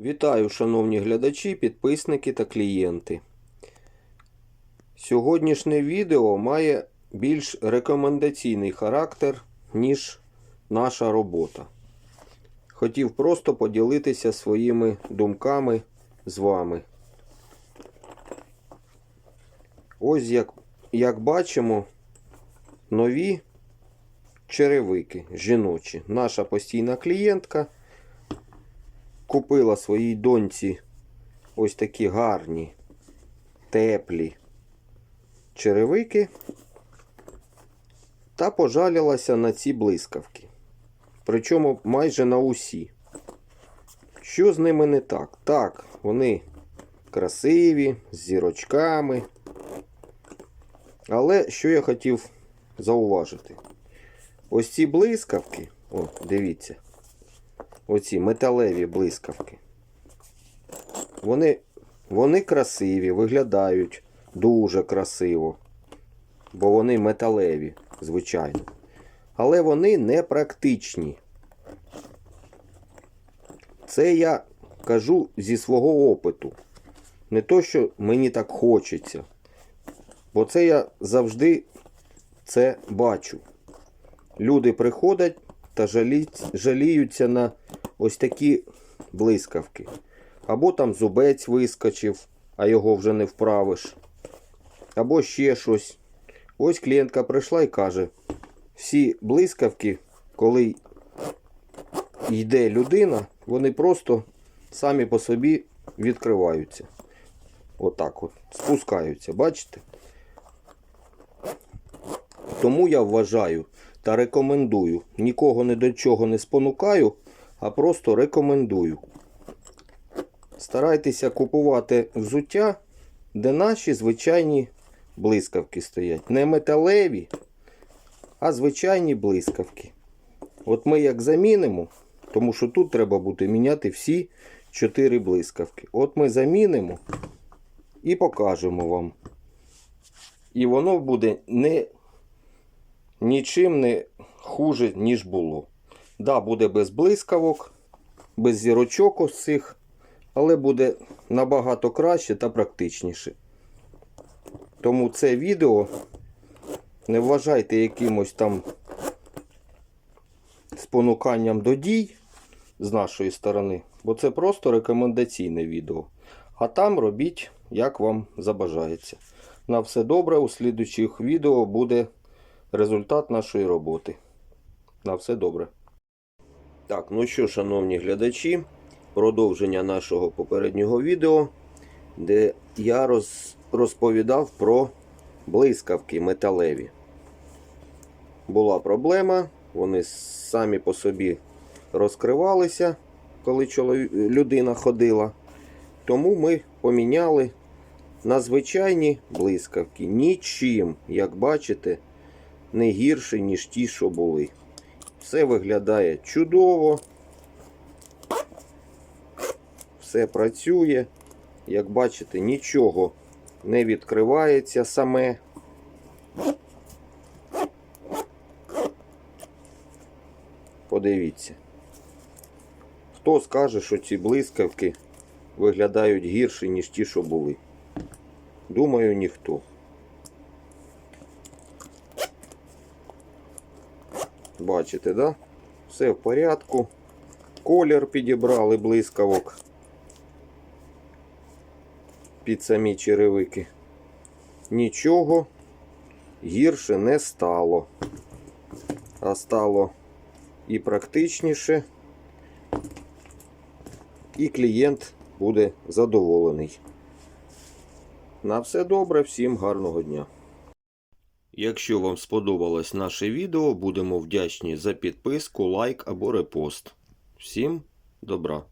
Вітаю, шановні глядачі, підписники та клієнти. Сьогоднішнє відео має більш рекомендаційний характер, ніж наша робота. Хотів просто поділитися своїми думками з вами. Ось як, як бачимо, нові черевики жіночі. Наша постійна клієнтка купила своїй доньці ось такі гарні, теплі черевики та пожалілася на ці блискавки. Причому майже на усі. Що з ними не так? Так, вони красиві, з зірочками. Але що я хотів зауважити? Ось ці блискавки, о, дивіться, оці металеві блискавки. Вони, вони красиві, виглядають дуже красиво, бо вони металеві, звичайно. Але вони не практичні. Це я кажу зі свого опиту. Не то, що мені так хочеться. Бо це я завжди це бачу. Люди приходять та жаліються на ось такі блискавки. Або там зубець вискочив, а його вже не вправиш. Або ще щось. Ось клієнтка прийшла і каже: всі блискавки, коли йде людина, вони просто самі по собі відкриваються. Отак от, спускаються, бачите? Тому я вважаю та рекомендую. Нікого ні до чого не спонукаю, а просто рекомендую. Старайтеся купувати взуття, де наші звичайні блискавки стоять. Не металеві, а звичайні блискавки. От ми як замінимо, тому що тут треба буде міняти всі 4 блискавки. От ми замінимо і покажемо вам. І воно буде не нічим не хуже, ніж було. Да, буде без блискавок, без зірочок ось цих, але буде набагато краще та практичніше. Тому це відео не вважайте якимось там спонуканням до дій з нашої сторони, бо це просто рекомендаційне відео. А там робіть, як вам забажається. На все добре, у слідучих відео буде результат нашої роботи. На все добре. Так, ну що, шановні глядачі, продовження нашого попереднього відео, де я роз, розповідав про блискавки металеві. Була проблема, вони самі по собі розкривалися, коли чолові... людина ходила. Тому ми поміняли на звичайні блискавки. Нічим, як бачите, не гірше, ніж ті, що були. Все виглядає чудово. Все працює. Як бачите, нічого не відкривається саме. Подивіться. Хто скаже, що ці блискавки виглядають гірше, ніж ті, що були? Думаю, ніхто. Бачите, да? Все в порядку. Колір підібрали блискавок під самі черевики. Нічого гірше не стало. А стало і практичніше, і клієнт буде задоволений. На все добре, всім гарного дня. Якщо вам сподобалось наше відео, будемо вдячні за підписку, лайк або репост. Всім добра!